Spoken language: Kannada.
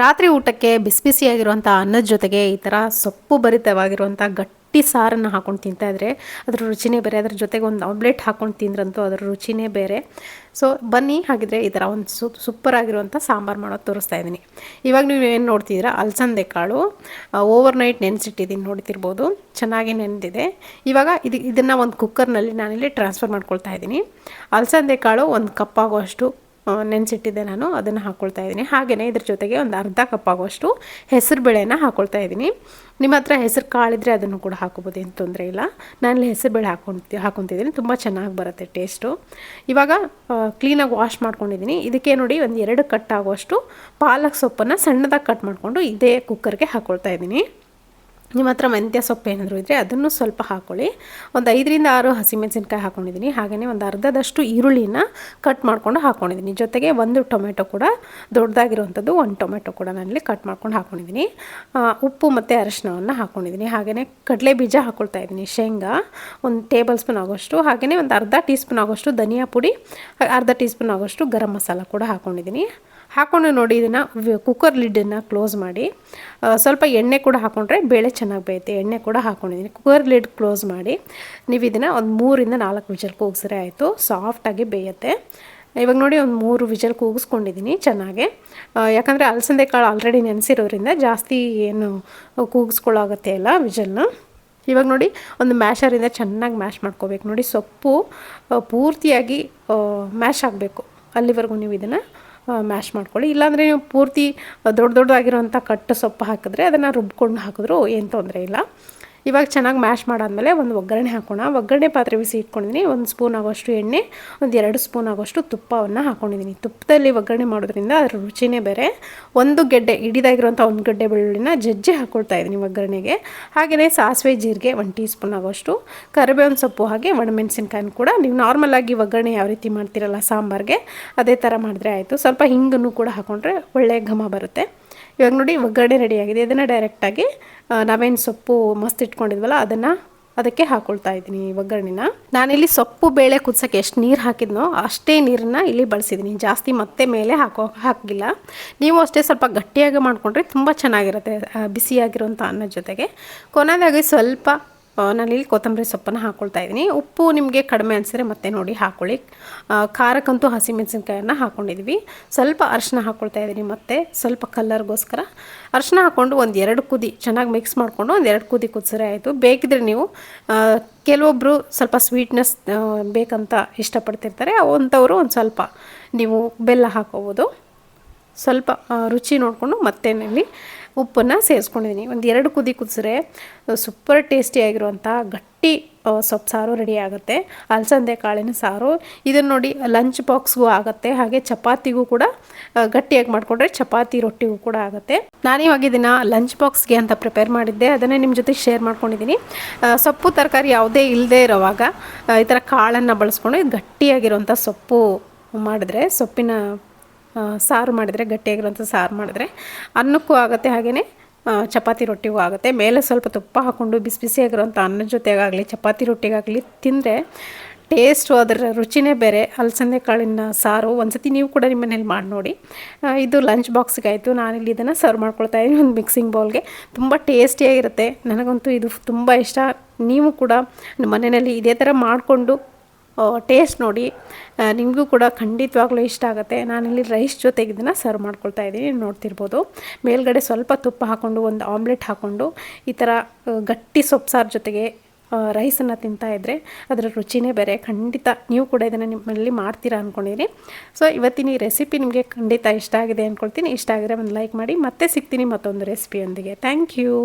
ರಾತ್ರಿ ಊಟಕ್ಕೆ ಬಿಸಿ ಬಿಸಿಯಾಗಿರುವಂಥ ಅನ್ನದ ಜೊತೆಗೆ ಈ ಥರ ಸೊಪ್ಪು ಭರಿತವಾಗಿರುವಂಥ ಗಟ್ಟಿ ಸಾರನ್ನು ಹಾಕೊಂಡು ತಿಂತಾ ಇದ್ರೆ ಅದ್ರ ರುಚಿನೇ ಬೇರೆ, ಅದ್ರ ಜೊತೆಗೆ ಒಂದು ಆಮ್ಲೆಟ್ ಹಾಕೊಂಡು ತಿಂದ್ರಂತೂ ಅದರ ರುಚಿನೇ ಬೇರೆ. ಸೊ ಬನ್ನಿ, ಹಾಗಿದ್ರೆ ಈ ಥರ ಒಂದು ಸು ಸೂಪರ್ ಆಗಿರುವಂಥ ಸಾಂಬಾರು ಮಾಡೋದು ತೋರಿಸ್ತಾ ಇದ್ದೀನಿ. ಇವಾಗ ನೀವು ಏನು ನೋಡ್ತಿದ್ದೀರಾ? ಅಲಸಂದೆ ಕಾಳು ಓವರ್ ನೈಟ್ ನೆನೆಸಿಟ್ಟಿದ್ದೀನಿ, ನೋಡ್ತಿರ್ಬೋದು. ಚೆನ್ನಾಗಿ ನೆನೆದಿದೆ. ಇವಾಗ ಇದು, ಇದನ್ನು ಒಂದು ಕುಕ್ಕರ್ನಲ್ಲಿ ನಾನಿಲ್ಲಿ ಟ್ರಾನ್ಸ್ಫರ್ ಮಾಡ್ಕೊಳ್ತಾ ಇದ್ದೀನಿ. ಅಲಸಂದೆ ಕಾಳು ಒಂದು ಕಪ್ ಆಗುವಷ್ಟು ನೆನೆಸಿಟ್ಟಿದ್ದೆ ನಾನು, ಅದನ್ನು ಹಾಕ್ಕೊಳ್ತಾ ಇದ್ದೀನಿ. ಹಾಗೆಯೇ ಇದ್ರ ಜೊತೆಗೆ ಒಂದು ಅರ್ಧ ಕಪ್ ಆಗೋಷ್ಟು ಹೆಸರು ಬೇಳೆನ ಹಾಕ್ಕೊಳ್ತಾ ಇದ್ದೀನಿ. ನಿಮ್ಮ ಹತ್ರ ಹೆಸರು ಕಾಳಿದ್ರೆ ಅದನ್ನು ಕೂಡ ಹಾಕೋಬೋದು, ಏನು ತೊಂದರೆ ಇಲ್ಲ. ನಾನು ಹೆಸರು ಬೇಳೆ ಹಾಕ್ಕೊಂತ ಹಾಕ್ಕೊತಿದ್ದೀನಿ ತುಂಬ ಚೆನ್ನಾಗಿ ಬರುತ್ತೆ ಟೇಸ್ಟು. ಇವಾಗ ಕ್ಲೀನಾಗಿ ವಾಶ್ ಮಾಡ್ಕೊಂಡಿದ್ದೀನಿ. ಇದಕ್ಕೆ ನೋಡಿ ಒಂದು ಎರಡು ಕಟ್ ಆಗೋಷ್ಟು ಪಾಲಕ್ ಸೊಪ್ಪನ್ನು ಸಣ್ಣದಾಗಿ ಕಟ್ ಮಾಡಿಕೊಂಡು ಇದೇ ಕುಕ್ಕರ್ಗೆ ಹಾಕ್ಕೊಳ್ತಾ ಇದ್ದೀನಿ. ನಿಮ್ಮ ಹತ್ರ ಮೆಂತ್ಯ ಸೊಪ್ಪು ಏನಾದರೂ ಇದ್ದರೆ ಅದನ್ನು ಸ್ವಲ್ಪ ಹಾಕ್ಕೊಳ್ಳಿ ಒಂದು ಐದರಿಂದ ಆರು ಹಸಿಮೆಣಸಿನ್ಕಾಯಿ ಹಾಕ್ಕೊಂಡಿದ್ದೀನಿ ಹಾಗೆಯೇ ಒಂದು ಅರ್ಧದಷ್ಟು ಈರುಳ್ಳಿನ ಕಟ್ ಮಾಡಿಕೊಂಡು ಹಾಕ್ಕೊಂಡಿದ್ದೀನಿ ಜೊತೆಗೆ ಒಂದು ಟೊಮೆಟೊ ಕೂಡ ದೊಡ್ಡದಾಗಿರುವಂಥದ್ದು ಒಂದು ಟೊಮೆಟೊ ಕೂಡ ನಾನಲ್ಲಿ ಕಟ್ ಮಾಡ್ಕೊಂಡು ಹಾಕ್ಕೊಂಡಿದ್ದೀನಿ ಉಪ್ಪು ಮತ್ತು ಅರಶಿನವನ್ನು ಹಾಕ್ಕೊಂಡಿದ್ದೀನಿ ಹಾಗೆಯೇ ಕಡಲೆ ಬೀಜ ಹಾಕ್ಕೊಳ್ತಾ ಇದ್ದೀನಿ. ಶೇಂಗಾ ಒಂದು ಟೇಬಲ್ ಸ್ಪೂನ್ ಆಗೋಷ್ಟು ಹಾಗೆಯೇ ಒಂದು ಅರ್ಧ ಟೀ ಸ್ಪೂನ್ ಆಗೋಷ್ಟು ಧನಿಯಾ ಪುಡಿ, ಅರ್ಧ ಟೀ ಸ್ಪೂನ್ ಆಗೋಷ್ಟು ಗರಂ ಮಸಾಲ ಕೂಡ ಹಾಕ್ಕೊಂಡಿದ್ದೀನಿ ಹಾಕ್ಕೊಂಡು ನೋಡಿ ಇದನ್ನು ಕುಕ್ಕರ್ ಲಿಡ್ಡನ್ನು ಕ್ಲೋಸ್ ಮಾಡಿ. ಸ್ವಲ್ಪ ಎಣ್ಣೆ ಕೂಡ ಹಾಕ್ಕೊಂಡ್ರೆ ಬೇಳೆ ಚೆನ್ನಾಗಿ ಬೇಯುತ್ತೆ ಎಣ್ಣೆ ಕೂಡ ಹಾಕ್ಕೊಂಡಿದ್ದೀನಿ ಕುಕ್ಕರ್ ಲಿಡ್ ಕ್ಲೋಸ್ ಮಾಡಿ ನೀವು ಇದನ್ನು ಒಂದು ಮೂರಿಂದ ನಾಲ್ಕು ವಿಜಲ್ ಕೂಗಿಸ್ರೆ ಆಯಿತು ಸಾಫ್ಟಾಗಿ ಬೇಯುತ್ತೆ. ಇವಾಗ ನೋಡಿ ಒಂದು ಮೂರು ವಿಜಲ್ ಕೂಗಿಸ್ಕೊಂಡಿದ್ದೀನಿ ಚೆನ್ನಾಗೆ. ಯಾಕಂದರೆ ಅಲಸಂದೆ ಕಾಳು ಆಲ್ರೆಡಿ ನೆನೆಸಿರೋದ್ರಿಂದ ಜಾಸ್ತಿ ಏನು ಕೂಗಿಸ್ಕೊಳ್ಳೋಗತ್ತೆ ಇಲ್ಲ ವಿಜಲ್ನ. ಇವಾಗ ನೋಡಿ ಒಂದು ಮ್ಯಾಶರಿಂದ ಚೆನ್ನಾಗಿ ಮ್ಯಾಶ್ ಮಾಡ್ಕೋಬೇಕು. ನೋಡಿ ಸೊಪ್ಪು ಪೂರ್ತಿಯಾಗಿ ಮ್ಯಾಶ್ ಆಗಬೇಕು. ಅಲ್ಲಿವರೆಗೂ ನೀವು ಇದನ್ನು ಮ್ಯಾಶ್ ಮಾಡ್ಕೊಳ್ಳಿ. ಇಲ್ಲಾಂದರೆ ನೀವು ಪೂರ್ತಿ ದೊಡ್ಡ ದೊಡ್ಡದಾಗಿರೋಂಥ ಕಟ್ಟು ಸೊಪ್ಪು ಹಾಕಿದ್ರೆ ಅದನ್ನು ರುಬ್ಕೊಂಡು ಹಾಕಿದ್ರು ಏನು ತೊಂದರೆ ಇಲ್ಲ. ಇವಾಗ ಚೆನ್ನಾಗಿ ಮ್ಯಾಶ್ ಮಾಡಾದಮೇಲೆ ಒಂದು ಒಗ್ಗರಣೆ ಹಾಕೋಣ. ಒಗ್ಗರಣೆ ಪಾತ್ರೆ ಬಿಸಿ ಇಟ್ಕೊಂಡಿದ್ದೀನಿ. ಒಂದು ಸ್ಪೂನ್ ಆಗೋಷ್ಟು ಎಣ್ಣೆ, ಒಂದು ಎರಡು ಸ್ಪೂನ್ ಆಗೋಷ್ಟು ತುಪ್ಪವನ್ನು ಹಾಕೊಂಡಿದ್ದೀನಿ. ತುಪ್ಪದಲ್ಲಿ ಒಗ್ಗರಣೆ ಮಾಡೋದ್ರಿಂದ ಅದರ ರುಚಿನೇ ಬೇರೆ. ಒಂದು ಗೆಡ್ಡೆ, ಹಿಡಿದಾಗಿರುವಂಥ ಒಂದು ಗೆಡ್ಡೆ ಬೆಳ್ಳುಳ್ಳಿನ ಜಜ್ಜಿ ಹಾಕ್ಕೊಳ್ತಾ ಇದ್ದೀನಿ ಒಗ್ಗರಣೆಗೆ. ಹಾಗೆಯೇ ಸಾಸಿವೆ ಜೀರಿಗೆ ಒಂದು ಟೀ ಸ್ಪೂನ್ ಆಗೋಷ್ಟು, ಕರಿಬೇವಿನ ಸೊಪ್ಪು ಹಾಗೆ ಒಣಮೆಣಸಿನ್ಕಾಯಿನ ಕೂಡ. ನೀವು ನಾರ್ಮಲಾಗಿ ಒಗ್ಗರಣೆ ಯಾವ ರೀತಿ ಮಾಡ್ತೀರಲ್ಲ ಸಾಂಬಾರಿಗೆ, ಅದೇ ಥರ ಮಾಡಿದ್ರೆ ಆಯಿತು. ಸ್ವಲ್ಪ ಹಿಂಗನ್ನು ಕೂಡ ಹಾಕ್ಕೊಂಡ್ರೆ ಒಳ್ಳೆಯ ಘಮ ಬರುತ್ತೆ. ಇವಾಗ ನೋಡಿ ಒಗ್ಗರಣೆ ರೆಡಿಯಾಗಿದೆ ಇದನ್ನು ಡೈರೆಕ್ಟಾಗಿ ನಾವೇನು ಸೊಪ್ಪು ಮಸ್ತ್ ಇಟ್ಕೊಂಡಿದ್ವಲ್ಲ, ಅದನ್ನು ಅದಕ್ಕೆ ಹಾಕೊಳ್ತಾ ಇದ್ದೀನಿ ಒಗ್ಗರಣೆನ. ನಾನಿಲ್ಲಿ ಸೊಪ್ಪು ಬೇಳೆ ಕುದಿಸೋಕ್ಕೆ ಎಷ್ಟು ನೀರು ಹಾಕಿದ್ನೋ ಅಷ್ಟೇ ನೀರನ್ನು ಇಲ್ಲಿ ಬಳಸಿದ್ದೀನಿ. ಜಾಸ್ತಿ ಮತ್ತೆ ಮೇಲೆ ಹಾಕೋ, ಹಾಕಿಲ್ಲ. ನೀವು ಅಷ್ಟೇ ಸ್ವಲ್ಪ ಗಟ್ಟಿಯಾಗಿ ಮಾಡಿಕೊಂಡ್ರೆ ತುಂಬ ಚೆನ್ನಾಗಿರುತ್ತೆ ಬಿಸಿಯಾಗಿರುವಂಥ ಅನ್ನದ ಜೊತೆಗೆ. ಕೊನೆಯದಾಗಿ ಸ್ವಲ್ಪ ನಾನಿಲ್ಲಿ ಕೊತ್ತಂಬರಿ ಸೊಪ್ಪನ್ನು ಹಾಕ್ಕೊಳ್ತಾ ಇದ್ದೀನಿ. ಉಪ್ಪು ನಿಮಗೆ ಕಡಿಮೆ ಅನಿಸಿದ್ರೆ ಮತ್ತೆ ನೋಡಿ ಹಾಕ್ಕೊಳ್ಳಿ ಖಾರಕ್ಕಂತೂ ಹಸಿಮೆಣಸಿನ್ಕಾಯನ್ನು ಹಾಕ್ಕೊಂಡಿದ್ವಿ ಸ್ವಲ್ಪ ಅರಶಿನ ಹಾಕ್ಕೊಳ್ತಾ ಇದ್ದೀನಿ ಮತ್ತೆ ಸ್ವಲ್ಪ ಕಲ್ಲರ್ಗೋಸ್ಕರ. ಅರಶಿನ ಹಾಕ್ಕೊಂಡು ಒಂದು ಎರಡು ಕುದಿ ಚೆನ್ನಾಗಿ ಮಿಕ್ಸ್ ಮಾಡಿಕೊಂಡು ಒಂದು ಎರಡು ಕುದಿ ಕುದಿಸ್ರೆ ಆಯಿತು. ಬೇಕಿದ್ರೆ ನೀವು ಕೆಲವೊಬ್ಬರು ಸ್ವಲ್ಪ ಸ್ವೀಟ್ನೆಸ್ ಬೇಕಂತ ಇಷ್ಟಪಡ್ತಿರ್ತಾರೆ. ಅಂಥವರು ಒಂದು ಸ್ವಲ್ಪ ನೀವು ಬೆಲ್ಲ ಹಾಕೋಬೋದು. ಸ್ವಲ್ಪ ರುಚಿ ನೋಡಿಕೊಂಡು ಮತ್ತೇನಲ್ಲಿ ಉಪ್ಪನ್ನು ಸೇರಿಸ್ಕೊಂಡಿದ್ದೀನಿ ಒಂದು ಎರಡು ಕುದಿ ಕುದಿಸ್ರೆ ಸೂಪರ್ ಟೇಸ್ಟಿಯಾಗಿರುವಂಥ ಗಟ್ಟಿ ಸೊಪ್ಪು ಸಾರು ರೆಡಿ ಆಗುತ್ತೆ. ಅಲಸಂದೆ, ಕಾಳಿನ ಸಾರು. ಇದನ್ನು ನೋಡಿ ಲಂಚ್ ಬಾಕ್ಸ್ಗೂ ಆಗುತ್ತೆ. ಹಾಗೆ ಚಪಾತಿಗೂ ಕೂಡ ಗಟ್ಟಿಯಾಗಿ ಮಾಡಿಕೊಂಡ್ರೆ ಚಪಾತಿ ರೊಟ್ಟಿಗೂ ಕೂಡ ಆಗುತ್ತೆ. ನಾನಿವಾಗ ಇದನ್ನು ಲಂಚ್ ಬಾಕ್ಸ್ಗೆ ಅಂತ ಪ್ರಿಪೇರ್ ಮಾಡಿದ್ದೆ. ಅದನ್ನೇ ನಿಮ್ಮ ಜೊತೆ ಶೇರ್ ಮಾಡ್ಕೊಂಡಿದ್ದೀನಿ ಸೊಪ್ಪು, ತರಕಾರಿ ಯಾವುದೇ ಇಲ್ಲದೆ ಇರೋವಾಗ ಈ ಥರ ಕಾಳನ್ನು ಬಳಸ್ಕೊಂಡು ಗಟ್ಟಿಯಾಗಿರುವಂಥ ಸೊಪ್ಪು ಮಾಡಿದ್ರೆ, ಸೊಪ್ಪಿನ ಸಾರು ಮಾಡಿದರೆ ಗಟ್ಟಿಯಾಗಿರುವಂಥ ಸಾರು ಮಾಡಿದ್ರೆ, ಅನ್ನಕ್ಕೂ ಆಗುತ್ತೆ ಹಾಗೆಯೇ ಚಪಾತಿ ರೊಟ್ಟಿಗೂ ಆಗುತ್ತೆ. ಮೇಲೆ ಸ್ವಲ್ಪ ತುಪ್ಪ ಹಾಕ್ಕೊಂಡು ಬಿಸಿ ಬಿಸಿಯಾಗಿರೋಂಥ ಅನ್ನದ ಜೊತೆಗಾಗಲಿ, ಚಪಾತಿ ರೊಟ್ಟಿಗಾಗಲಿ ತಿಂದರೆ ಟೇಸ್ಟು, ಅದರ ರುಚಿನೇ ಬೇರೆ. ಅಲಸಂದೆ ಕಾಳಿನ ಸಾರು ಒಂದ್ಸತಿ ನೀವು ಕೂಡ ನಿಮ್ಮ ಮನೇಲಿ ಮಾಡಿ ನೋಡಿ. ಇದು ಲಂಚ್ ಬಾಕ್ಸ್ಗೆ ಆಯಿತು ನಾನಿಲ್ಲಿ ಇದನ್ನು ಸರ್ವ್ ಮಾಡ್ಕೊಳ್ತಾ ಇದ್ದೀನಿ. ಒಂದು ಮಿಕ್ಸಿಂಗ್ ಬೌಲ್ಗೆ. ತುಂಬ ಟೇಸ್ಟಿಯಾಗಿರುತ್ತೆ. ನನಗಂತೂ ಇದು ತುಂಬ ಇಷ್ಟ. ನೀವು ಕೂಡ ನಿಮ್ಮ ಮನೆಯಲ್ಲಿ ಇದೇ ಥರ ಮಾಡಿಕೊಂಡು ಟೇಸ್ಟ್ ನೋಡಿ. ನಿಮಗೂ ಕೂಡ ಖಂಡಿತವಾಗ್ಲೂ ಇಷ್ಟ ಆಗುತ್ತೆ. ನಾನಿಲ್ಲಿ ರೈಸ್ ಜೊತೆಗೆ ಇದನ್ನು ಸರ್ವ್ ಮಾಡ್ಕೊಳ್ತಾ ಇದ್ದೀನಿ, ನೋಡ್ತಿರ್ಬೋದು. ಮೇಲ್ಗಡೆ ಸ್ವಲ್ಪ ತುಪ್ಪ ಹಾಕ್ಕೊಂಡು ಒಂದು ಆಮ್ಲೆಟ್ ಹಾಕ್ಕೊಂಡು ಈ ಥರ ಗಟ್ಟಿ ಸೊಪ್ಪು ಜೊತೆಗೆ ರೈಸನ್ನು ತಿಂತಾ ಇದ್ದರೆ ಅದರ ರುಚಿನೇ ಬೇರೆ. ಖಂಡಿತ ನೀವು ಕೂಡ ಇದನ್ನು ನಿಮ್ಮಲ್ಲಿ ಮಾಡ್ತೀರಾ ಅಂದ್ಕೊಂಡಿರಿ ಸೊ ಇವತ್ತಿನ ಈ ರೆಸಿಪಿ ನಿಮಗೆ ಖಂಡಿತ ಇಷ್ಟ ಆಗಿದೆ ಅಂದ್ಕೊಳ್ತೀನಿ ಇಷ್ಟ ಆಗಿದ್ರೆ ಒಂದು ಲೈಕ್ ಮಾಡಿ, ಮತ್ತೆ ಸಿಗ್ತೀನಿ ಮತ್ತೊಂದು ರೆಸಿಪಿಯೊಂದಿಗೆ ಥ್ಯಾಂಕ್ ಯು